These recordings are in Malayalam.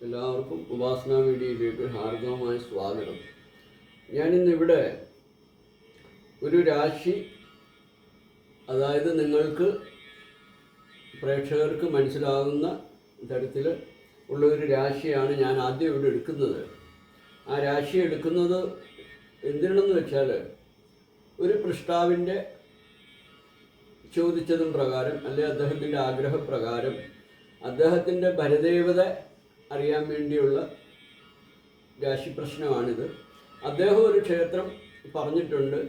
എല്ലാവർക്കും ഉപാസന വീഡിയോയിലേക്ക് ഹാർദവമായ സ്വാഗതം. ഞാനിന്നിവിടെ ഒരു രാശി അതായത് നിങ്ങൾക്ക് പ്രേക്ഷകർക്ക് മനസ്സിലാകുന്ന തരത്തിൽ ഉള്ള ഒരു രാശിയാണ് ഞാൻ ആദ്യം ഇവിടെ എടുക്കുന്നത്. ആ രാശി എടുക്കുന്നത് എന്തിനാണെന്ന് വെച്ചാൽ ഒരു പൃഷ്ടാവിന്റെ ചോദിച്ചതും പ്രകാരം അല്ലെ അദ്ദേഹത്തിന്റെ ആഗ്രഹപ്രകാരം അദ്ദേഹത്തിന്റെ ഭരദേവത അറിയാൻ വേണ്ടിയുള്ള രാശി പ്രശ്നമാണിത്. അദ്ദേഹം ഒരു ക്ഷേത്രം പറഞ്ഞിട്ടുണ്ട്.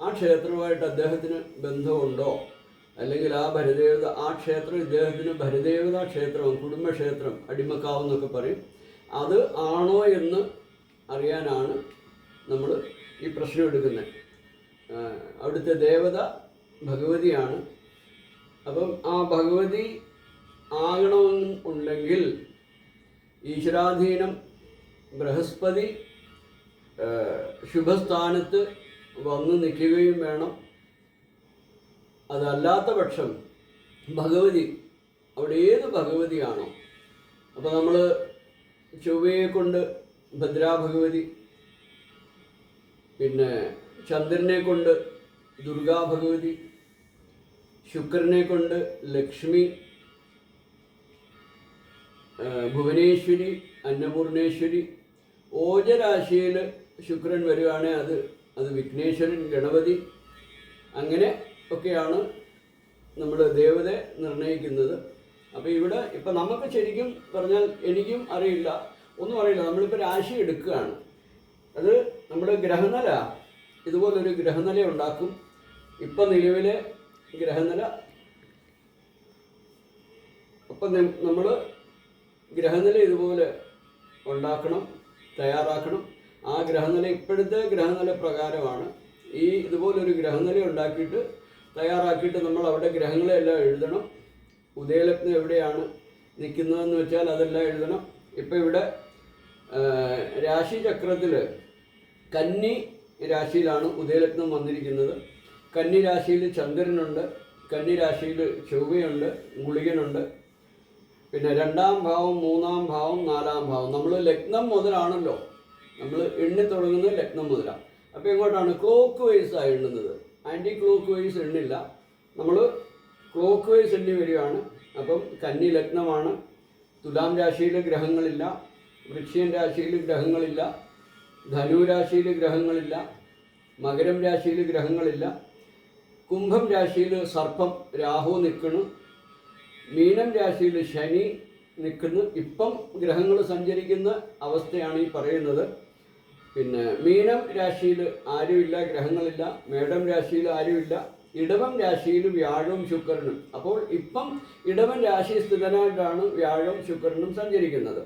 ആ ക്ഷേത്രവുമായിട്ട് അദ്ദേഹത്തിന് ബന്ധമുണ്ടോ? അല്ലെങ്കിൽ ആ ഭരദേവത ആ ക്ഷേത്രം ഇദ്ദേഹത്തിന് ഭരദേവത ക്ഷേത്രം കുടുംബക്ഷേത്രം അടിമക്കാവ് എന്നൊക്കെ പറയും. അത് ആണോ എന്ന് അറിയാനാണ് നമ്മൾ ഈ പ്രശ്നം എടുക്കുന്നത്. അവിടുത്തെ ദേവത ഭഗവതിയാണ്. അപ്പം ആ ഭഗവതി ആകണമെന്നുണ്ടെങ്കിൽ ഈശ്വരാധീനം ബൃഹസ്പതി ശുഭസ്ഥാനത്ത് വന്ന് നിൽക്കുകയും വേണം. അതല്ലാത്ത പക്ഷം ഭഗവതി അവിടെ ഏത് ഭഗവതിയാണോ? അപ്പോൾ നമ്മൾ ചൊവ്വയെ കൊണ്ട് ഭദ്രാഭഗവതി പിന്നെ ചന്ദ്രനെ കൊണ്ട് ദുർഗാ ഭഗവതി ശുക്രനെ കൊണ്ട് ലക്ഷ്മി ഭുവനേശ്വരി അന്നപൂർണേശ്വരി ഓജരാശിയിൽ ശുക്രൻ വരികയാണെങ്കിൽ അത് അത് വിഘ്നേശ്വരൻ ഗണപതി അങ്ങനെ ഒക്കെയാണ് നമ്മൾ ദേവതയെ നിർണയിക്കുന്നത് അപ്പോൾ ഇവിടെ ഇപ്പം നമുക്ക് ശരിക്കും പറഞ്ഞാൽ എനിക്കും അറിയില്ല ഒന്നും അറിയില്ല നമ്മളിപ്പോൾ രാശി എടുക്കുകയാണ്. അത് നമ്മൾ ഗ്രഹനില ഇതുപോലൊരു ഗ്രഹനില ഉണ്ടാക്കും. ഇപ്പം നിലവിലെ ഗ്രഹനില അപ്പം നമ്മൾ ഗ്രഹനില ഇതുപോലെ ഉണ്ടാക്കണം തയ്യാറാക്കണം. ആ ഗ്രഹനില ഇപ്പോഴത്തെ ഗ്രഹനില പ്രകാരമാണ്. ഈ ഇതുപോലൊരു ഗ്രഹനില ഉണ്ടാക്കിയിട്ട് തയ്യാറാക്കിയിട്ട് നമ്മൾ അവിടെ ഗ്രഹങ്ങളെല്ലാം എഴുതണം. ഉദയലഗ്നം എവിടെയാണ് നിൽക്കുന്നതെന്ന് വെച്ചാൽ അതെല്ലാം എഴുതണം. ഇപ്പം ഇവിടെ രാശിചക്രത്തിൽ കന്നി രാശിയിലാണ് ഉദയലഗ്നം വന്നിരിക്കുന്നത്. കന്നി രാശിയിൽ ചന്ദ്രനുണ്ട് കന്നി രാശിയിൽ ചൊവ്വയുണ്ട് ഗുളികനുണ്ട്. പിന്നെ രണ്ടാം ഭാവം മൂന്നാം ഭാവം നാലാം ഭാവം. നമ്മൾ ലഗ്നം മുതലാണല്ലോ. നമ്മൾ എണ്ണി തുടങ്ങുന്നത് ലഗ്നം മുതലാണ് അപ്പോൾ എങ്ങോട്ടാണ്? ക്ലോക്ക് വൈസ് ആയി എണ്ണുന്നത്. ആന്റി ക്ലോക്ക് വൈസ് എണ്ണില്ല. നമ്മൾ ക്ലോക്ക് വൈസ് എണ്ണി വരികയാണ്. അപ്പം കന്നി ലഗ്നമാണ്. തുലാം രാശിയിൽ ഗ്രഹങ്ങളില്ല. വൃക്ഷ്യൻ രാശിയിൽ ഗ്രഹങ്ങളില്ല. ധനുരാശിയിൽ ഗ്രഹങ്ങളില്ല. മകരം രാശിയിൽ ഗ്രഹങ്ങളില്ല. കുംഭം രാശിയിൽ സർപ്പം രാഹു നിൽക്കുന്നു. മീനം രാശിയിൽ ശനി നിൽക്കുന്നു. ഇപ്പം ഗ്രഹങ്ങൾ സഞ്ചരിക്കുന്ന അവസ്ഥയാണ് ഈ പറയുന്നത്. പിന്നെ മീനം രാശിയിൽ ആരുമില്ല ഗ്രഹങ്ങളില്ല. മേടം രാശിയിൽ ആരുമില്ല. ഇടവം രാശിയിൽ വ്യാഴവും ശുക്രനും. അപ്പോൾ ഇപ്പം ഇടവൻ രാശി സ്ഥിതനായിട്ടാണ് വ്യാഴവും ശുക്രനും സഞ്ചരിക്കുന്നത്.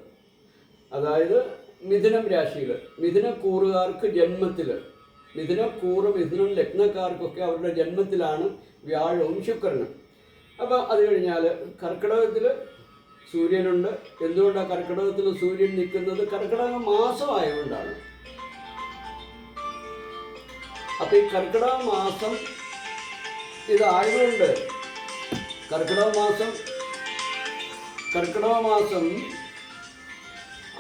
അതായത് മിഥുനം രാശിയിൽ മിഥുനക്കൂറുകാർക്ക് ജന്മത്തിൽ മിഥുനക്കൂറ് മിഥുനം ലഗ്നക്കാർക്കൊക്കെ അവരുടെ ജന്മത്തിലാണ് വ്യാഴവും ശുക്രനും. അപ്പോൾ അത് കഴിഞ്ഞാൽ കർക്കിടകത്തിൽ സൂര്യനുണ്ട്. എന്തുകൊണ്ടാണ് കർക്കിടകത്തിൽ സൂര്യൻ നിൽക്കുന്നത്? കർക്കിടക മാസമായതുകൊണ്ടാണ്. അപ്പൊ ഈ കർക്കിടക മാസം ഇതായതുകൊണ്ട് കർക്കിടക മാസം കർക്കിടക മാസം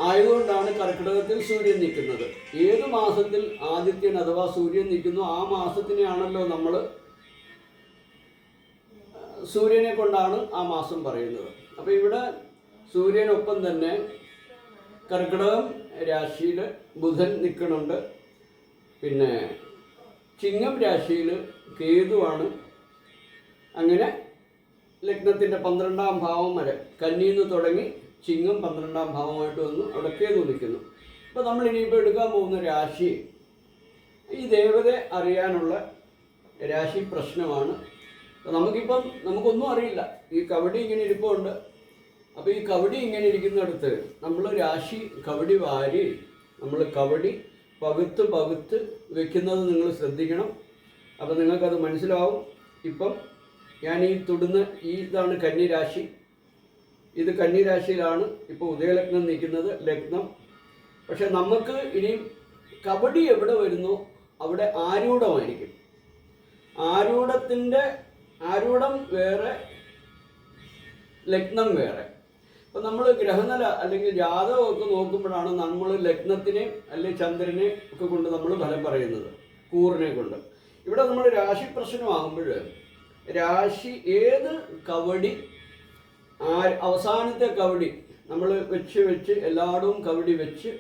ആയതുകൊണ്ടാണ് കർക്കിടകത്തിൽ സൂര്യൻ നിൽക്കുന്നത്. ഏത് മാസത്തിൽ ആദിത്യൻ അഥവാ സൂര്യൻ നിൽക്കുന്നു ആ മാസത്തിനെയാണല്ലോ നമ്മൾ സൂര്യനെ കൊണ്ടാണ് ആ മാസം പറയുന്നത്. അപ്പോൾ ഇവിടെ സൂര്യനൊപ്പം തന്നെ കർക്കിടകം രാശിയിൽ ബുധൻ നിൽക്കുന്നുണ്ട്. പിന്നെ ചിങ്ങം രാശിയിൽ കേതുവാണ്. അങ്ങനെ ലഗ്നത്തിന്റെ പന്ത്രണ്ടാം ഭാവം വരെ കന്നിന്ന് തുടങ്ങി ചിങ്ങം പന്ത്രണ്ടാം ഭാവമായിട്ട് വന്ന്. അവിടെ കേതു നിൽക്കുന്നു. അപ്പോൾ നമ്മൾ ഇനിയിപ്പോൾ എടുക്കാൻ പോകുന്ന രാശി ഈ ദേവതയെ അറിയാനുള്ള രാശി പ്രശ്നമാണ്. നമുക്കിപ്പം നമുക്കൊന്നും അറിയില്ല. ഈ കവടി ഇങ്ങനെ ഇരിപ്പുണ്ട്. അപ്പോൾ ഈ കവടി ഇങ്ങനെ ഇരിക്കുന്നിടത്ത് നമ്മൾ രാശി കവടി വാരി നമ്മൾ കവടി പകുത്ത് പകുത്ത് വെക്കുന്നത് നിങ്ങൾ ശ്രദ്ധിക്കണം. അപ്പോൾ നിങ്ങൾക്കത് മനസ്സിലാവും. ഇപ്പം ഞാൻ ഈ തൊടുന്ന ഈ ഇതാണ് കന്നിരാശി ഇത് കന്നിരാശിയിലാണ് ഇപ്പോൾ ഉദയലഗ്നം നിൽക്കുന്നത് ലഗ്നം. പക്ഷെ നമുക്ക് ഇനി കബഡി എവിടെ വരുന്നോ? അവിടെ ആരൂഢമായിരിക്കും. ആരൂഢത്തിന്റെ ആരൂഢം വേറെ ലഗ്നം വേറെ. അപ്പം നമ്മൾ ഗ്രഹനില അല്ലെങ്കിൽ ജാതകമൊക്കെ നോക്കുമ്പോഴാണ് നമ്മൾ ലഗ്നത്തിനെ അല്ലെങ്കിൽ ചന്ദ്രനെ ഒക്കെ കൊണ്ട് നമ്മൾ ഫലം പറയുന്നത് കൂറിനെ കൊണ്ട്. ഇവിടെ നമ്മൾ രാശി പ്രശ്നമാകുമ്പോൾ രാശി ഏത് കവടി ആ അവസാനത്തെ കവടി നമ്മൾ വെച്ച് വെച്ച് എല്ലായിടവും കവടി വെച്ച്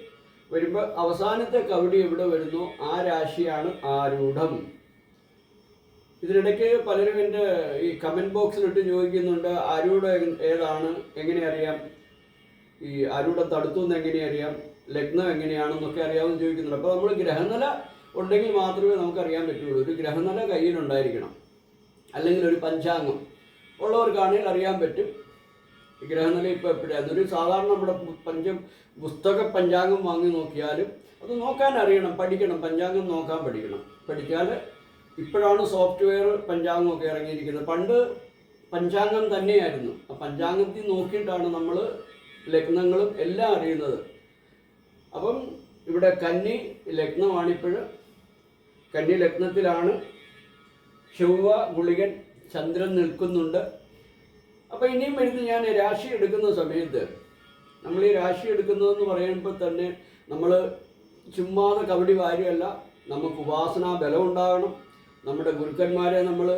വരുമ്പോൾ അവസാനത്തെ കവടി എവിടെ വരുന്നു? ആ രാശിയാണ് ആരൂഢം. ഇതിനിടയ്ക്ക് പലരും എന്റെ ഈ കമന്റ് ബോക്സിലിട്ട് ചോദിക്കുന്നുണ്ട് ആരൂഢ ഏതാണ്? എങ്ങനെ അറിയാം? ഈ ആരൂഢ തടുത്തു എന്ന് എങ്ങനെ അറിയാം? ലഗ്നം എങ്ങനെയാണെന്നൊക്കെ അറിയാമെന്ന് ചോദിക്കുന്നുണ്ട്. അപ്പോൾ നമ്മൾ ഗ്രഹനില ഉണ്ടെങ്കിൽ മാത്രമേ നമുക്കറിയാൻ പറ്റുള്ളൂ. ഒരു ഗ്രഹനില കയ്യിലുണ്ടായിരിക്കണം അല്ലെങ്കിൽ ഒരു പഞ്ചാംഗം ഉള്ളവർക്കാണെങ്കിൽ അറിയാൻ പറ്റും. ഗ്രഹനില ഇപ്പോൾ എപ്പോഴാണ് അതൊരു സാധാരണ നമ്മുടെ പഞ്ച പുസ്തക പഞ്ചാംഗം വാങ്ങി നോക്കിയാലും അത് നോക്കാൻ അറിയണം പഠിക്കണം. പഞ്ചാംഗം നോക്കാൻ പഠിക്കണം. പഠിച്ചാൽ ഇപ്പോഴാണ് സോഫ്റ്റ്വെയർ പഞ്ചാംഗമൊക്കെ ഇറങ്ങിയിരിക്കുന്നത്. പണ്ട് പഞ്ചാംഗം തന്നെയായിരുന്നു. ആ പഞ്ചാംഗത്തിൽ നോക്കിയിട്ടാണ് നമ്മൾ ലഗ്നങ്ങളും എല്ലാം അറിയുന്നത്. അപ്പം ഇവിടെ കന്നി ലഗ്നമാണിപ്പോഴും കന്നി ലഗ്നത്തിലാണ് ചൊവ്വ ഗുളികൻ ചന്ദ്രൻ നിൽക്കുന്നുണ്ട്. അപ്പോൾ ഇനിയും വരുന്ന ഞാൻ രാശി എടുക്കുന്ന സമയത്ത് നമ്മൾ ഈ രാശി എടുക്കുന്നതെന്ന് പറയുമ്പോൾ തന്നെ നമ്മൾ ചുമ്മാതെ കബഡി വാരിയല്ല നമുക്ക് ഉപാസനാ ബലം ഉണ്ടാകണം. നമ്മുടെ ഗുരുക്കന്മാരെ നമ്മൾ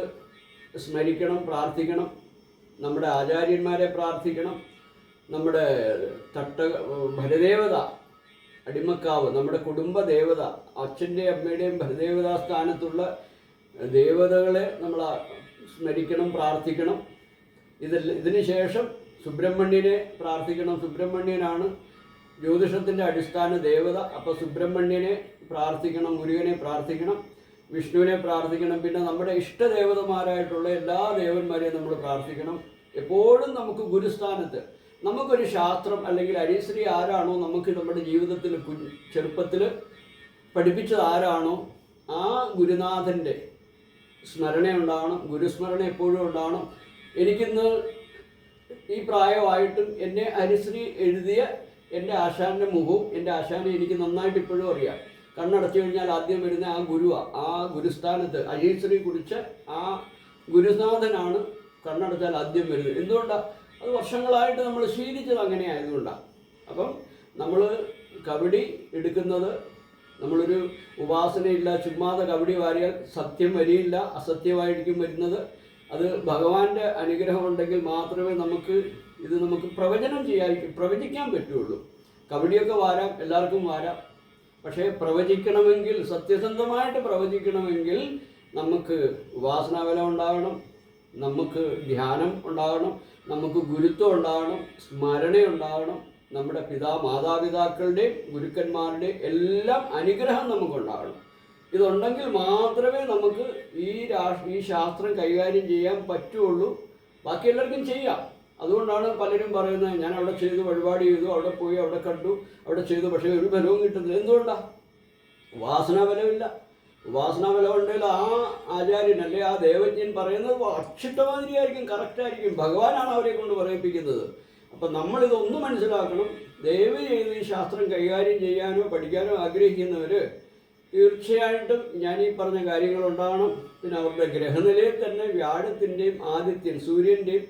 സ്മരിക്കണം പ്രാർത്ഥിക്കണം. നമ്മുടെ ആചാര്യന്മാരെ പ്രാർത്ഥിക്കണം. നമ്മുടെ തട്ട ഭരദേവത അടിമക്കാവ് നമ്മുടെ കുടുംബ ദേവത അച്ഛന്റെയും അമ്മയുടെയും ഭരദേവതാ സ്ഥാനത്തുള്ള ദേവതകളെ നമ്മൾ സ്മരിക്കണം പ്രാർത്ഥിക്കണം. ഇതിൽ ഇതിന് ശേഷം സുബ്രഹ്മണ്യനെ പ്രാർത്ഥിക്കണം. സുബ്രഹ്മണ്യനാണ് ജ്യോതിഷത്തിന്റെ അടിസ്ഥാന ദേവത. അപ്പോൾ സുബ്രഹ്മണ്യനെ പ്രാർത്ഥിക്കണം മുരുകനെ പ്രാർത്ഥിക്കണം. വിഷ്ണുവിനെ പ്രാർത്ഥിക്കണം. പിന്നെ നമ്മുടെ ഇഷ്ടദേവതമാരായിട്ടുള്ള എല്ലാ ദേവന്മാരെയും നമ്മൾ പ്രാർത്ഥിക്കണം. എപ്പോഴും നമുക്ക് ഗുരുസ്ഥാനത്ത് നമുക്കൊരു ശാസ്ത്രം അല്ലെങ്കിൽ അരിശ്രീ ആരാണോ നമുക്ക് നമ്മുടെ ജീവിതത്തിൽ ചെറുപ്പത്തിൽ പഠിപ്പിച്ചത് ആരാണോ ആ ഗുരുനാഥന്റെ സ്മരണ ഉണ്ടാവണം. ഗുരുസ്മരണ എപ്പോഴും ഉണ്ടാവണം. എനിക്കിന്ന് ഈ പ്രായമായിട്ടും എന്നെ ഹരിശ്രീ എഴുതിയ എന്റെ ആശാന്റെ മുഖവും എന്റെ ആശാനെ എനിക്ക് നന്നായിട്ട് ഇപ്പോഴും അറിയാം. കണ്ണടച്ചു കഴിഞ്ഞാൽ ആദ്യം വരുന്ന ആ ഗുരുവ. ആ ഗുരുസ്ഥാനത്ത് അജയശ്രീ കുറിച്ച് ആ ഗുരുനാഥനാണ് കണ്ണടച്ചാൽ ആദ്യം വരുന്നത്. എന്തുകൊണ്ടാണ് അത് വർഷങ്ങളായിട്ട് നമ്മൾ ശീലിച്ചത് അങ്ങനെ ആയതുകൊണ്ടാണ് അപ്പം നമ്മൾ കബഡി എടുക്കുന്നത് നമ്മളൊരു ഉപാസനയില്ല ചുമ്മാതെ കബഡി വാരിയാൽ സത്യം വരിയില്ല അസത്യമായിരിക്കും വരുന്നത്. അത് ഭഗവാന്റെ അനുഗ്രഹം ഉണ്ടെങ്കിൽ മാത്രമേ നമുക്ക് ഇത് നമുക്ക് പ്രവചനം ചെയ്യാൻ പ്രവചിക്കാൻ പറ്റുള്ളൂ. കബഡിയൊക്കെ വാരാം എല്ലാവർക്കും വാരാം. പക്ഷേ പ്രവചിക്കണമെങ്കിൽ സത്യസന്ധമായിട്ട് പ്രവചിക്കണമെങ്കിൽ നമുക്ക് ഉപാസനാബലം ഉണ്ടാവണം നമുക്ക് ധ്യാനം ഉണ്ടാവണം നമുക്ക് ഗുരുത്വം ഉണ്ടാവണം സ്മരണ ഉണ്ടാകണം നമ്മുടെ പിതാ മാതാപിതാക്കളുടെയും ഗുരുക്കന്മാരുടെയും എല്ലാം അനുഗ്രഹം നമുക്കുണ്ടാകണം ഇതുണ്ടെങ്കിൽ മാത്രമേ നമുക്ക് ഈ രാ- ഈ ശാസ്ത്രം കൈകാര്യം ചെയ്യാൻ പറ്റുള്ളൂ. ബാക്കി എല്ലാവർക്കും ചെയ്യാം. അതുകൊണ്ടാണ് പലരും പറയുന്നത് ഞാൻ അവിടെ ചെയ്തു വഴിപാട് ചെയ്തു അവിടെ പോയി അവിടെ കണ്ടു അവിടെ ചെയ്തു പക്ഷേ ഒരു ഫലവും കിട്ടുന്നില്ല. എന്തുകൊണ്ടാണ് ഉപാസനാ ബലമില്ല ഉപാസനാ ബലം ഉണ്ടെങ്കിൽ ആ ആചാര്യൻ അല്ലെ ആ ദേവജ്ഞൻ പറയുന്നത് അക്ഷിട്ടമാതിരിയായിരിക്കും കറക്റ്റായിരിക്കും. ഭഗവാനാണ് അവരെ കൊണ്ട് പറയിപ്പിക്കുന്നത്. അപ്പം നമ്മളിതൊന്ന് മനസ്സിലാക്കണം. ദയവ് ചെയ്ത് ഈ ശാസ്ത്രം കൈകാര്യം ചെയ്യാനോ പഠിക്കാനോ ആഗ്രഹിക്കുന്നവർ തീർച്ചയായിട്ടും ഞാൻ ഈ പറഞ്ഞ കാര്യങ്ങൾ ഉണ്ടാകണം. പിന്നെ അവരുടെ ഗ്രഹനിലയിൽ തന്നെ വ്യാഴത്തിന്റെയും ആദിത്യൻ സൂര്യന്റെയും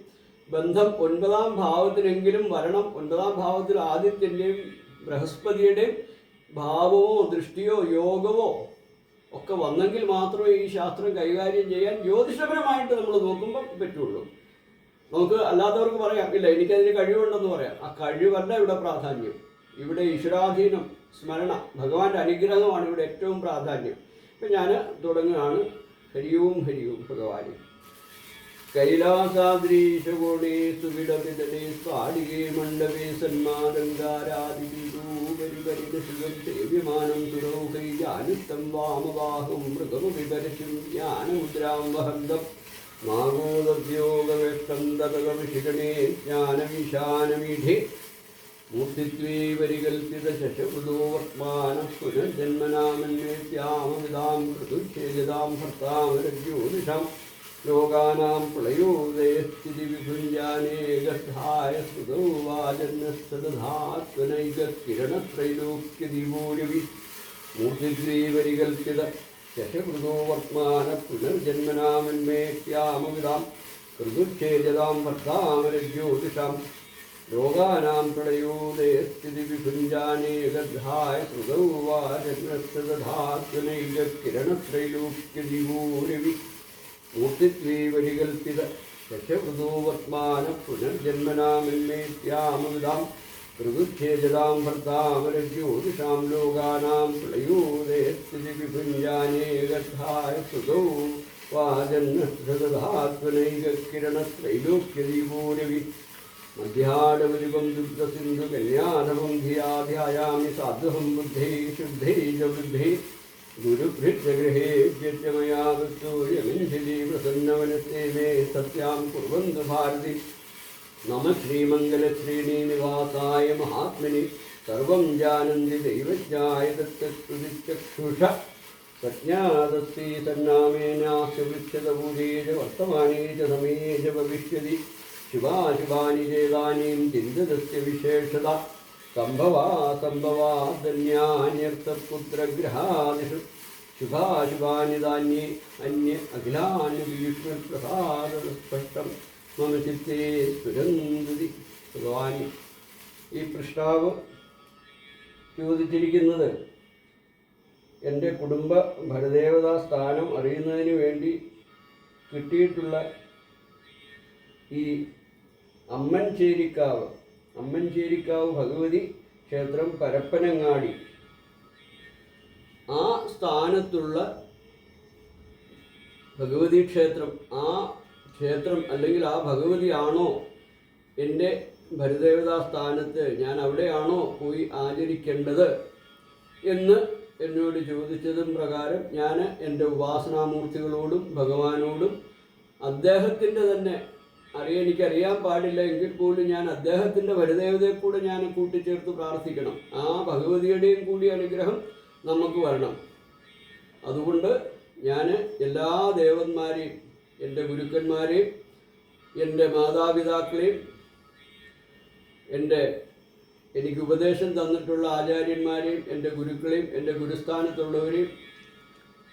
ബന്ധം ഒൻപതാം ഭാവത്തിനെങ്കിലും വരണം. ഒൻപതാം ഭാവത്തിൽ ആദിത്യന്റെയും ബൃഹസ്പതിയുടെയും ഭാവമോ ദൃഷ്ടിയോ യോഗമോ ഒക്കെ വന്നെങ്കിൽ മാത്രമേ ഈ ശാസ്ത്രം കൈകാര്യം ചെയ്യാൻ ജ്യോതിഷപരമായിട്ട് നമ്മൾ നോക്കുമ്പോൾ പറ്റുള്ളൂ. നമുക്ക് അല്ലാത്തവർക്ക് പറയാം ഇല്ല എനിക്കതിന് കഴിവുണ്ടെന്ന് പറയാം. ആ കഴിവല്ല ഇവിടെ പ്രാധാന്യം. ഇവിടെ ഈശ്വരാധീനം സ്മരണ ഭഗവാന്റെ അനുഗ്രഹമാണ് ഇവിടെ ഏറ്റവും പ്രാധാന്യം. ഇപ്പം ഞാൻ തുടങ്ങുകയാണ്. ഹരിയോം ഹരിയോം ഭഗവാനെ. കൈലാസാദ്രീശകോണേ സുവിടപിതലേ സ്വാടികേ മണ്ഡപേ സന്മാദങ്കാരാദിപരിപരിശിവം സേവ്യമാനം സുരൗഹൈ ജാനുത്തം വാമവാഹം ലോകാനാം പ്രളയോദയസ്ഥിതി വിഭുഞ്ജാനേകധായ സുതോ വാജന്യസ്തധാത്വനൈകിരണത്രൈലോക്യദീപോരവി മൂർത്തിത്വേ പരികൽപ്പിത ശശകൃതോ വർത്തമാന പുനർജന്മനാമന്വേത്യാമവിതാം ഋതുച്ഛേദതാം വർദ്ധാമരജ്യോതിഷാം. ലോകാനാം പ്രളയോദയസ്ഥിതി വിഭുഞ്ചാനേ ഗദ്ധായ ശ്രുതൗ വാ ദശവൃതോ വർത്തമാന പുനർജന്മനാമിന്മേത്യാമവിതാം ഋതുച്ഛേദതാം ഭർത്താമരജ്യോതിഷാം ലോകാനാം പ്രളയോദയസ്ഥിതി വിഭുഞ്ചാനേ ഗദ്ധായ ശ്രുതൗ വാ ജന്മസ്ഥധാത്മനൈകിരണത്രൈലോക്യദിവോരവി മധ്യാടവലിപം ദുഗ്ധസിന്ധു കല്യാണമം ധിയാധ്യായാമി സാധുഹം ബുദ്ധൈ ശുദ്ധൈ ച गुरुभृत्यगृहे यद्य मया मे सत्यां कुर्वन्तु भारति। मम श्रीमङ्गलश्रीनिवासाय महात्मनि। सर्वं जानन्ति दैवज्ञाय दत्तस्तुतिचक्षुष प्रज्ञादस्ति तन्नामेनाश्यवृक्षतभूते च वर्तमाने च समये च भविष्यति। शिवाशिवानि चेदानीं चिन्तदस्य विशेषता। സംഭവാ സംഭവാ ധന്യാന്യർത്ഥപുത്രഗ്രഹാദിഷു ശുഭാശുഭാനി ധാന്യേ അന്യ അഖിലാനി ഭീഷ്മപ്രസാദസ്പഷ്ടം മമ ചിത്തേ സുരന്തി ഭഗവാനി ഈ പൃഷ്ടാവ് ചോദിച്ചിരിക്കുന്നത് എന്റെ കുടുംബ ഭരദേവതാ സ്ഥാനം അറിയുന്നതിന് വേണ്ടി കിട്ടിയിട്ടുള്ള ഈ അമ്മൻചേരിക്കാവ് അമ്മൻചേരിക്കാവ് ഭഗവതി ക്ഷേത്രം പരപ്പനങ്ങാടി. ആ സ്ഥാനത്തുള്ള ഭഗവതി ക്ഷേത്രം ആ ക്ഷേത്രം അല്ലെങ്കിൽ ആ ഭഗവതിയാണോ എന്റെ ഭരദേവതാ സ്ഥാനത്ത് ഞാൻ അവിടെയാണോ പോയി ആചരിക്കേണ്ടത് എന്ന് എന്നോട് ചോദിച്ചതും പ്രകാരം ഞാൻ എന്റെ ഉപാസനാമൂർത്തികളോടും ഭഗവാനോടും അദ്ദേഹത്തിന്റെ തന്നെ അറിയാൻ എനിക്കറിയാൻ പാടില്ല. എങ്കിൽ പോലും ഞാൻ അദ്ദേഹത്തിന്റെ വരദേവതയെ കൂടെ ഞാൻ കൂട്ടിച്ചേർത്ത് പ്രാർത്ഥിക്കണം. ആ ഭഗവതിയുടെയും കൂടി അനുഗ്രഹം നമുക്ക് വരണം. അതുകൊണ്ട് ഞാൻ എല്ലാ ദേവന്മാരെയും എന്റെ ഗുരുക്കന്മാരെയും എന്റെ മാതാപിതാക്കളെയും എന്റെ എനിക്ക് ഉപദേശം തന്നിട്ടുള്ള ആചാര്യന്മാരെയും എന്റെ ഗുരുക്കളെയും എന്റെ ഗുരുസ്ഥാനത്തുള്ളവരെയും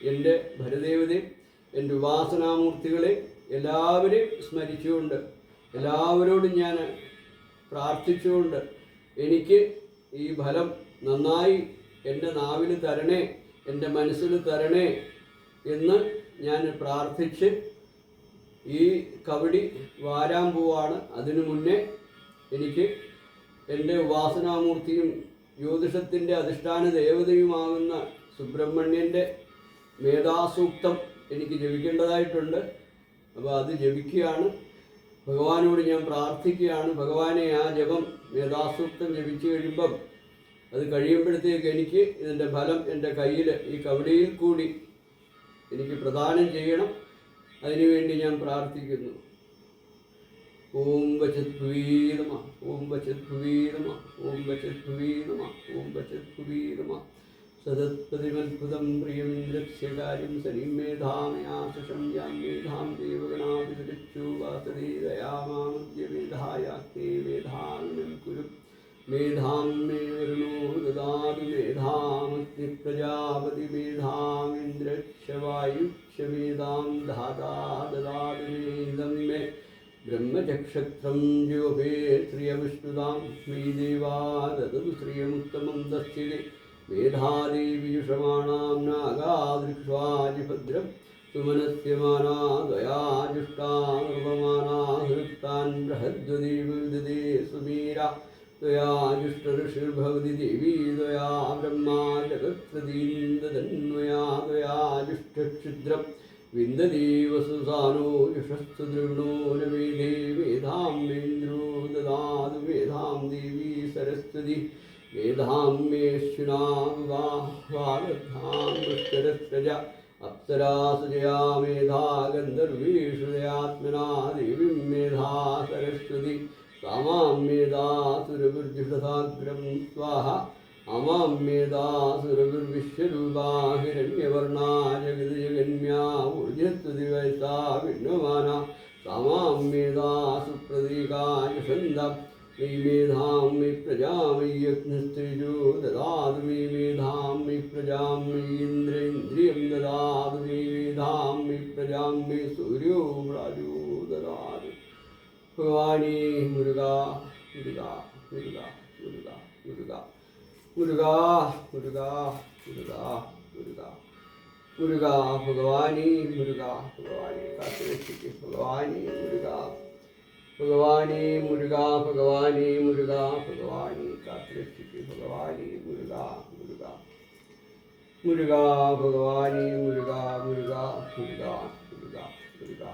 എന്റെ ഭരദേവതയും എന്റെ ഉപാസനാമൂർത്തികളെയും എല്ലാവരെയും സ്മരിച്ചുകൊണ്ട് എല്ലാവരോടും ഞാൻ പ്രാർത്ഥിച്ചുകൊണ്ട് എനിക്ക് ഈ ഫലം നന്നായി എന്റെ നാവിൽ തരണേ എന്റെ മനസ്സിൽ തരണേ എന്ന് ഞാൻ പ്രാർത്ഥിച്ച് ഈ കബഡി വാരാൻ പോവാണ്. അതിനു മുന്നേ എനിക്ക് എന്റെ ഉപാസനാമൂർത്തിയും ജ്യോതിഷത്തിന്റെ അധിഷ്ഠാന ദേവതയുമാകുന്ന സുബ്രഹ്മണ്യന്റെ മേധാസൂക്തം എനിക്ക് ജപിക്കേണ്ടതായിട്ടുണ്ട് അപ്പോൾ അത് ജപിക്കുകയാണ്. ഭഗവാനോട് ഞാൻ പ്രാർത്ഥിക്കുകയാണ്. ഭഗവാനെ ആ ജപം യഥാസൂക്തം ജപിച്ചു കഴിയുമ്പം അത് കഴിയുമ്പോഴത്തേക്ക് എനിക്ക് ഇതിന്റെ ഫലം എന്റെ കയ്യിൽ ഈ കവടിയിൽ കൂടി എനിക്ക് പ്രദാനം ചെയ്യണം. അതിനുവേണ്ടി ഞാൻ പ്രാർത്ഥിക്കുന്നു. ഓം നമ. ഓം നമ. ഓം വചദ്ഭുവീ ഓം ഓം सदत्प्रतिबद्धुतं प्रियं लक्ष्यकार्यं सनिं मेधामयाशं यां मेधां देवगणाभिचुवासरीदया मामद्य मेधायास्ते मेधामिनं मेधा मेधां मे वरुणो ददातु मेधामस्ति वायुक्ष मेधा धाता ददा मेदं मे ब्रह्मचक्षत्रम ज्योभे श्रिय ज्योपेत्रियविष्णुदां श्रीदेवा ददतु श्रियमुत्तमं दस्यते मेधारी विजुषमाणां नागादृक्ष्वाजिभद्रं सुमनस्यमाना दया जुष्टा नृपमाना हृत्तान् बृहद्वदीमुदे देवी त्वया ब्रह्मा जगत्सदीन्ददन्वया त्वया जुष्टक्षिद्रं विन्दति वसुसानो यशस्तु दृग्णो न वेदे वेधां वेन्द्रो ददातु वेधां देवी सरस्वती श्रीधाम मे श्रीनामवाश्वालधामश्चरस्रजा मेधा गन्धर्वीश्वरयात्मना देवीं मेधा सरस्वती सामां मेधा सुरगुर्जुषसाग्रं स्वाहा। अमां मेधा सुरगुर्विश्वरूपा हिरण्यवर्णा जगद्जगन्या ऊर्जस्वदिवयसा विण्वमाना सामां मेधा सुप्रतीका यशन्दा मे मेधां मे प्रजां मे यज्ञस्त्रिजो ददातु मे मेधां इन्द्र इन्द्रियं ददातु मे मेधां सूर्यो राजो ददातु भगवानी मुर्गा मुर्गा मुर्गा मुर्गा मुर्गा मुर्गा मुर्गा मुर्गा मुर्गा मुर्गा भगवानी मुर्गा भगवानी का भगवानी मुर्गा ഭഗവാനി മുരുക ഭഗവാനി മുരുക ഭഗവാനി കാത്തുരക്ഷിക്ക് ഭഗവാനി മുരുക മുരുക മുരുക ഭഗവാനി മുരുക മുരുക മുരുക മുരുക മുരുക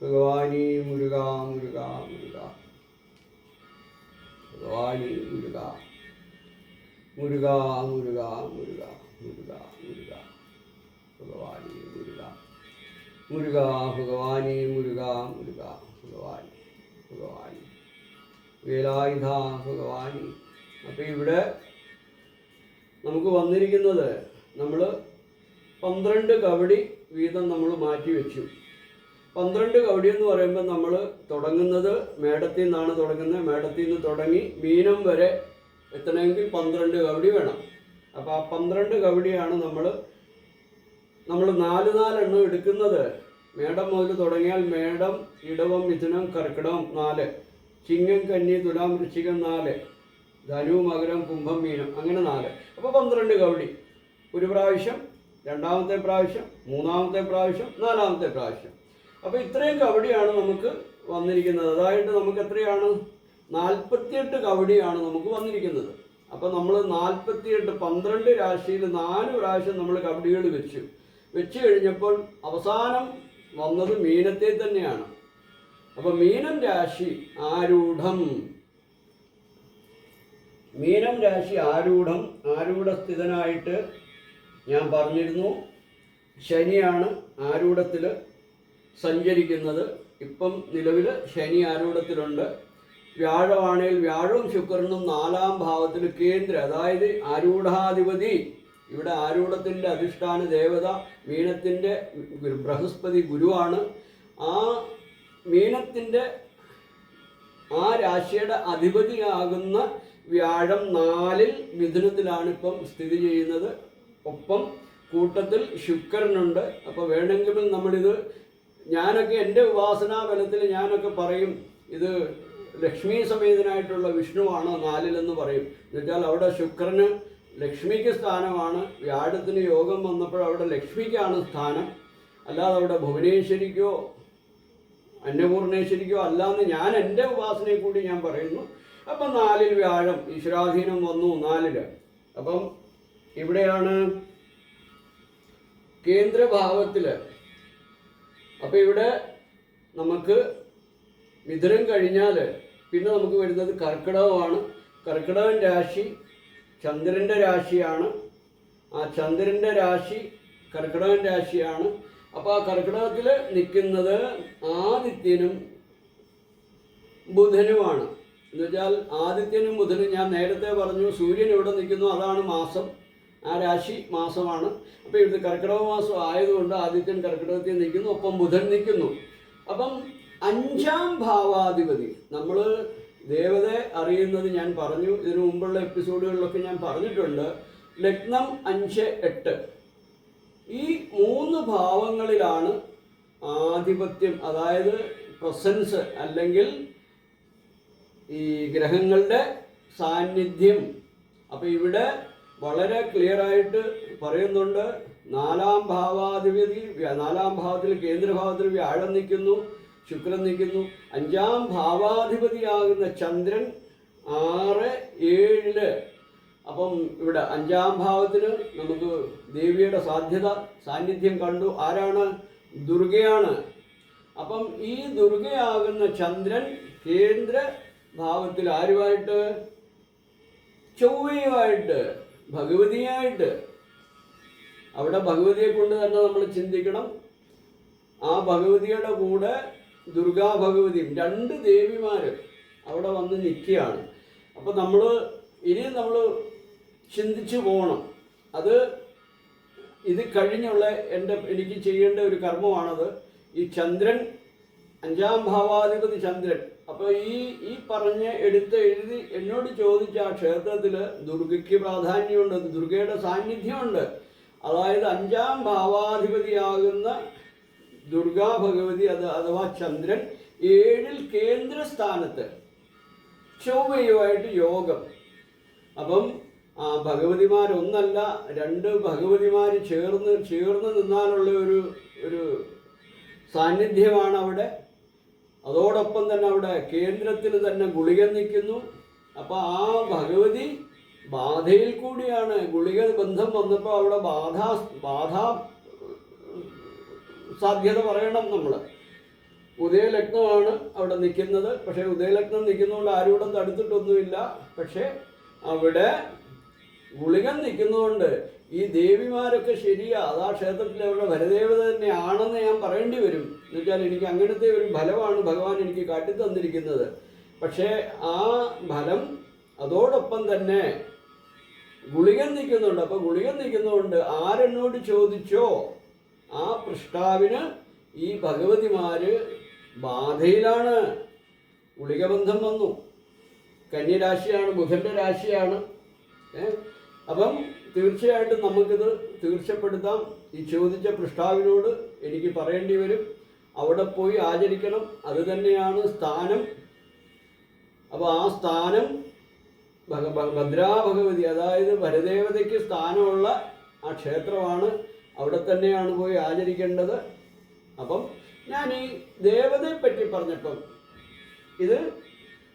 ഭഗവാനി മുരുക മുരുക മുരുക ഭഗവാനി മുരുക മുരുക മുരുക മുരുക മുരുക മുരുക ഭഗവാനി മുരുക മുരുക ഭഗവാനി മുരുക മുരുക ഭഗവാനി ഭഗവാനി. വേലായുധ ഭഗവാനി. അപ്പോൾ ഇവിടെ നമുക്ക് വന്നിരിക്കുന്നത് നമ്മൾ പന്ത്രണ്ട് കവടി വീതം നമ്മൾ മാറ്റി വെച്ചു. പന്ത്രണ്ട് കവടി എന്ന് പറയുമ്പോൾ നമ്മൾ തുടങ്ങുന്നത് മേടത്തിൽ നിന്നാണ് തുടങ്ങുന്നത്. മേടത്തിൽ നിന്ന് തുടങ്ങി മീനം വരെ എത്തണമെങ്കിൽ പന്ത്രണ്ട് കവടി വേണം. അപ്പോൾ ആ പന്ത്രണ്ട് കവടിയാണ് നമ്മൾ നമ്മൾ നാല് നാലെണ്ണം എടുക്കുന്നത്. മേടം മുതൽ തുടങ്ങിയാൽ മേടം ഇടവം മിഥുനം കർക്കിടകം നാല്. ചിങ്ങം കന്നി തുലാം വൃശ്ചികം നാല്. ധനു മകരം കുംഭം മീനം അങ്ങനെ നാല്. അപ്പോൾ പന്ത്രണ്ട് കവടി ഒരു പ്രാവശ്യം രണ്ടാമത്തെ പ്രാവശ്യം മൂന്നാമത്തെ പ്രാവശ്യം നാലാമത്തെ പ്രാവശ്യം. അപ്പോൾ ഇത്രയും കവടിയാണ് നമുക്ക് വന്നിരിക്കുന്നത്. അതായത് നമുക്ക് എത്രയാണ്? നാൽപ്പത്തിയെട്ട് കവടിയാണ് നമുക്ക് വന്നിരിക്കുന്നത്. അപ്പോൾ നമ്മൾ നാൽപ്പത്തിയെട്ട് പന്ത്രണ്ട് രാശിയിൽ നാല് പ്രാവശ്യം നമ്മൾ കവടികൾ വെച്ചു. വെച്ച് കഴിഞ്ഞപ്പോൾ അവസാനം വന്നത് മീനത്തെ തന്നെയാണ്. അപ്പോൾ മീനം രാശി ആരൂഢം. മീനം രാശി ആരൂഢം ആരൂഢസ്ഥിതനായിട്ട് ഞാൻ പറഞ്ഞിരുന്നു. ശനിയാണ് ആരൂഢത്തിൽ സഞ്ചരിക്കുന്നത്. ഇപ്പം നിലവിൽ ശനി ആരൂഢത്തിലുണ്ട്. വ്യാഴമാണെങ്കിൽ വ്യാഴവും ശുക്രനും നാലാം ഭാവത്തിൽ കേന്ദ്ര അതായത് ആരൂഢാധിപതി. ഇവിടെ ആരൂഢത്തിന്റെ അധിഷ്ഠാന ദേവത മീനത്തിന്റെ ബൃഹസ്പതി ഗുരുവാണ്. ആ മീനത്തിന്റെ ആ രാശിയുടെ അധിപതിയാകുന്ന വ്യാഴം നാലിൽ മിഥുനത്തിലാണ് ഇപ്പം സ്ഥിതി ചെയ്യുന്നത്. ഒപ്പം കൂട്ടത്തിൽ ശുക്രനുണ്ട്. അപ്പോൾ വേണമെങ്കിൽ നമ്മളിത് ഞാനൊക്കെ എന്റെ ഉപാസനാ ബലത്തിൽ ഞാനൊക്കെ പറയും ഇത് ലക്ഷ്മി സമേതനായിട്ടുള്ള വിഷ്ണുവാണോ നാലിലെന്ന് പറയും. എന്നുവെച്ചാൽ അവിടെ ശുക്രന് ലക്ഷ്മിക്ക് സ്ഥാനമാണ്. വ്യാഴത്തിന് യോഗം വന്നപ്പോൾ അവിടെ ലക്ഷ്മിക്കാണ് സ്ഥാനം. അല്ലാതെ അവിടെ ഭുവനേശ്വരിക്കോ അന്നപൂർണേശ്വരിക്കോ അല്ലാന്ന് ഞാൻ എന്റെ ഉപാസനയെ കൂടി ഞാൻ പറയുന്നു. അപ്പം നാലിൽ വ്യാഴം ഈശ്വരാധീനം വന്നു നാലിൽ. അപ്പം ഇവിടെയാണ് കേന്ദ്രഭാവത്തിൽ അപ്പം ഇവിടെ നമുക്ക് മിഥുനം കഴിഞ്ഞാൽ പിന്നെ നമുക്ക് വരുന്നത് കർക്കിടകമാണ്. കർക്കിടകൻ രാശി ചന്ദ്രന്റെ രാശിയാണ്. ആ ചന്ദ്രന്റെ രാശി കർക്കിടകൻ രാശിയാണ്. അപ്പോൾ ആ കർക്കിടകത്തിൽ നിൽക്കുന്നത് ആദിത്യനും ബുധനുമാണ്. എന്ന് വെച്ചാൽ ആദിത്യനും ബുധനും ഞാൻ നേരത്തെ പറഞ്ഞു സൂര്യൻ ഇവിടെ നിൽക്കുന്നു അതാണ് മാസം. ആ രാശി മാസമാണ്. അപ്പോൾ ഇത് കർക്കിടക മാസം ആയതുകൊണ്ട് ആദിത്യൻ കർക്കിടകത്തിൽ നിൽക്കുന്നു ഒപ്പം ബുധൻ നിൽക്കുന്നു. അപ്പം അഞ്ചാം ഭാവാധിപതി നമ്മൾ ദേവതയെ അറിയുന്നത് ഞാൻ പറഞ്ഞു. ഇതിനു മുമ്പുള്ള എപ്പിസോഡുകളിലൊക്കെ ഞാൻ പറഞ്ഞിട്ടുണ്ട്. ലഗ്നം അഞ്ച് എട്ട്. ഈ മൂന്ന് ഭാവങ്ങളിലാണ് ആധിപത്യം അതായത് പ്രസൻസ് അല്ലെങ്കിൽ ഈ ഗ്രഹങ്ങളുടെ സാന്നിധ്യം. അപ്പോൾ ഇവിടെ വളരെ ക്ലിയർ ആയിട്ട് പറയുന്നുണ്ട്. നാലാം ഭാവാധിപതി നാലാം ഭാവത്തിൽ കേന്ദ്രഭാവത്തിൽ വ്യാഴം നിൽക്കുന്നു. ശുക്രൻ നിൽക്കുന്നു. അഞ്ചാം ഭാവാധിപതിയാകുന്ന ചന്ദ്രൻ ആറ് ഏഴിൽ. അപ്പം ഇവിടെ അഞ്ചാം ഭാവത്തിന് നമുക്ക് ദേവിയുടെ സാധ്യത സാന്നിധ്യം കണ്ടു. ആരാണ്? ദുർഗയാണ്. അപ്പം ഈ ദുർഗയാകുന്ന ചന്ദ്രൻ കേന്ദ്ര ഭാവത്തിൽ ആരുമായിട്ട്? ചൊവ്വയുമായിട്ട് ഭഗവതിയായിട്ട്. അവിടെ ഭഗവതിയെ കൊണ്ട് തന്നെ നമ്മൾ ചിന്തിക്കണം. ആ ഭഗവതിയുടെ കൂടെ ദുർഗാ ഭഗവതിയും രണ്ട് ദേവിമാർ അവിടെ വന്ന് നിൽക്കുകയാണ്. അപ്പോൾ നമ്മൾ ഇനിയും നമ്മൾ ചിന്തിച്ചു പോകണം. അത് ഇത് കഴിഞ്ഞുള്ള എന്റെ എനിക്ക് ചെയ്യേണ്ട ഒരു കർമ്മമാണത് ഈ ചന്ദ്രൻ അഞ്ചാം ഭാവാധിപതി ചന്ദ്രൻ. അപ്പോൾ ഈ ഈ പറഞ്ഞ് എടുത്ത് എഴുതി എന്നോട് ചോദിച്ച ആ ക്ഷേത്രത്തിൽ ദുർഗയ്ക്ക് പ്രാധാന്യമുണ്ട് ദുർഗയുടെ സാന്നിധ്യമുണ്ട്. അതായത് അഞ്ചാം ഭാവാധിപതിയാകുന്ന ദുർഗാ ഭഗവതി അത് അഥവാ ചന്ദ്രൻ ഏഴിൽ കേന്ദ്രസ്ഥാനത്ത് ചൊവ്വയുമായിട്ട് യോഗം. അപ്പം ആ ഭഗവതിമാരൊന്നല്ല രണ്ട് ഭഗവതിമാർ ചേർന്ന് ചേർന്ന് നിന്നാലുള്ള ഒരു ഒരു സാന്നിധ്യമാണ് അവിടെ അതോടൊപ്പം തന്നെ അവിടെ കേന്ദ്രത്തിൽ തന്നെ ഗുളിക നിൽക്കുന്നു. അപ്പോൾ ആ ഭഗവതി ബാധയിൽ കൂടിയാണ് ഗുളിക ബന്ധം വന്നപ്പോൾ അവിടെ ബാധ ബാധ സാധ്യത പറയണം നമ്മൾ ഉദയലഗ്നമാണ് അവിടെ നിൽക്കുന്നത്. പക്ഷേ ഉദയലഗ്നം നിൽക്കുന്നതുകൊണ്ട് ആരോടും തടുത്തിട്ടൊന്നുമില്ല പക്ഷേ അവിടെ ഗുളികൻ നിൽക്കുന്നതുകൊണ്ട് ഈ ദേവിമാരൊക്കെ ശരിയാ. അതാ ക്ഷേത്രത്തിൽ അവരുടെ ഭരദേവത തന്നെയാണെന്ന് ഞാൻ പറയേണ്ടി വരും. എന്നുവെച്ചാൽ എനിക്ക് അങ്ങനത്തെ ഒരു ഫലമാണ് ഭഗവാൻ എനിക്ക് കാട്ടിത്തന്നിരിക്കുന്നത് പക്ഷേ ആ ഫലം അതോടൊപ്പം തന്നെ ഗുളികൻ നിൽക്കുന്നുണ്ട്. അപ്പോൾ ഗുളികൻ നിൽക്കുന്നതുകൊണ്ട് ആരെന്നോട് ചോദിച്ചോ? ആ പൃഷ്ടാവിന് ഈ ഭഗവതിമാര് ബാധയിലാണ്. ഗുളികബന്ധം വന്നു. കന്യരാശിയാണ് ബുധന്റെ രാശിയാണ്? അപ്പം തീർച്ചയായിട്ടും നമുക്കിത് തീർച്ചപ്പെടുത്താം. ഈ ചോദിച്ച പൃഷ്ടാവിനോട് എനിക്ക് പറയേണ്ടി വരും. അവിടെ പോയി ആചരിക്കണം. അത് തന്നെയാണ് സ്ഥാനം. അപ്പോൾ ആ സ്ഥാനം ഭഗ ഭ- ഭദ്രാ ഭഗവതി അതായത് ഭരദേവതയ്ക്ക് സ്ഥാനമുള്ള ആ ക്ഷേത്രമാണ് അവിടെ തന്നെയാണ് പോയി ആചരിക്കേണ്ടത്. അപ്പം ഞാൻ ഈ ദേവതയെ പറ്റി പറഞ്ഞപ്പം ഇത്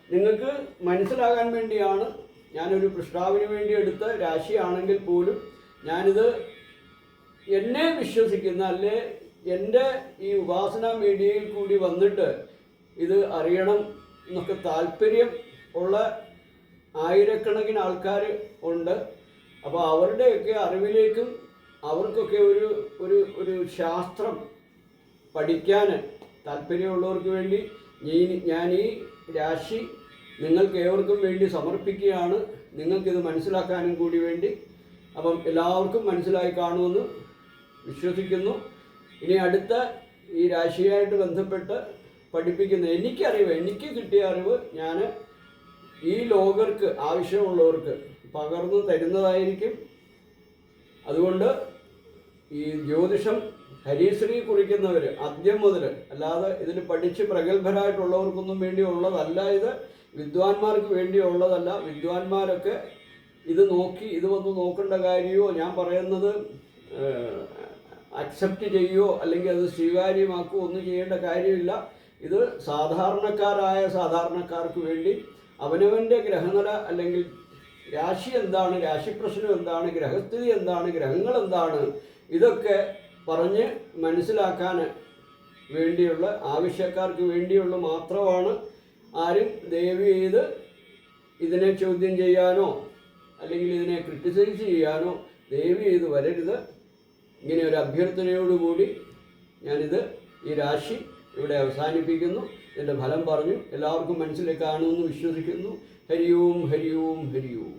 നിങ്ങൾക്ക് മനസ്സിലാകാൻ വേണ്ടിയാണ് ഞാനൊരു പൃഷ്ടാവിന് വേണ്ടി എടുത്ത രാശിയാണെങ്കിൽ പോലും ഞാനിത് എന്നെ വിശ്വസിക്കുന്ന അല്ലെ എന്റെ ഈ ഉപാസന മീഡിയയിൽ കൂടി വന്നിട്ട് ഇത് അറിയണം എന്നൊക്കെ താല്പര്യം ഉള്ള ആയിരക്കണക്കിന് ആൾക്കാർ ഉണ്ട്. അപ്പോൾ അവരുടെയൊക്കെ അറിവിലേക്കും അവർക്കൊക്കെ ഒരു ഒരു ഒരു ശാസ്ത്രം പഠിക്കാൻ താല്പര്യമുള്ളവർക്ക് വേണ്ടി ഞാൻ ഈ രാശി നിങ്ങൾക്ക് ഏവർക്കും വേണ്ടി സമർപ്പിക്കുകയാണ്. നിങ്ങൾക്കിത് മനസ്സിലാക്കാനും കൂടി വേണ്ടി. അപ്പം എല്ലാവർക്കും മനസ്സിലായി കാണുമെന്ന് വിശ്വസിക്കുന്നു. ഇനി അടുത്ത ഈ രാശിയായിട്ട് ബന്ധപ്പെട്ട് പഠിപ്പിക്കുന്ന എനിക്കറിവ് എനിക്ക് കിട്ടിയ അറിവ് ഞാൻ ഈ ലോകർക്ക് ആവശ്യമുള്ളവർക്ക് പകർന്നു തരുന്നതായിരിക്കും. അതുകൊണ്ട് ഈ ജ്യോതിഷം ഹരീശ്രീ കുറിക്കുന്നവർ ആദ്യം മുതൽ അല്ലാതെ ഇതിൽ പഠിച്ച് പ്രഗത്ഭരായിട്ടുള്ളവർക്കൊന്നും വേണ്ടിയുള്ളതല്ല ഇത്. വിദ്വാൻമാർക്ക് വേണ്ടിയുള്ളതല്ല. വിദ്വാൻമാരൊക്കെ ഇത് നോക്കി ഇത് വന്ന് നോക്കേണ്ട കാര്യമോ ഞാൻ പറയുന്നത് അക്സെപ്റ്റ് ചെയ്യുകയോ അല്ലെങ്കിൽ അത് സ്വീകാര്യമാക്കുകയോ ഒന്നും ചെയ്യേണ്ട കാര്യമില്ല. ഇത് സാധാരണക്കാരായ സാധാരണക്കാർക്ക് വേണ്ടി അവനവന്റെ ഗ്രഹനില അല്ലെങ്കിൽ രാശി എന്താണ് രാശി പ്രശ്നം എന്താണ് ഗ്രഹസ്ഥിതി എന്താണ് ഗ്രഹങ്ങൾ എന്താണ് ഇതൊക്കെ പറഞ്ഞ് മനസ്സിലാക്കാൻ വേണ്ടിയുള്ള ആവശ്യക്കാർക്ക് വേണ്ടിയുള്ള മാത്രമാണ് ആരും ദയവ് ചെയ്ത് ഇതിനെ ചോദ്യം ചെയ്യാനോ അല്ലെങ്കിൽ ഇതിനെ ക്രിട്ടിസൈസ് ചെയ്യാനോ ദയവ് ചെയ്ത് വരരുത്. ഇങ്ങനെ ഒരു അഭ്യർത്ഥനയോടുകൂടി ഞാനിത് ഈ രാശി ഇവിടെ അവസാനിപ്പിക്കുന്നു. ഇതിന്റെ ഫലം പറഞ്ഞു. എല്ലാവർക്കും മനസ്സിലേക്ക് കാണുമെന്ന് വിശ്വസിക്കുന്നു. ഹരി ഓം ഹരി ഓം ഹരി ഓം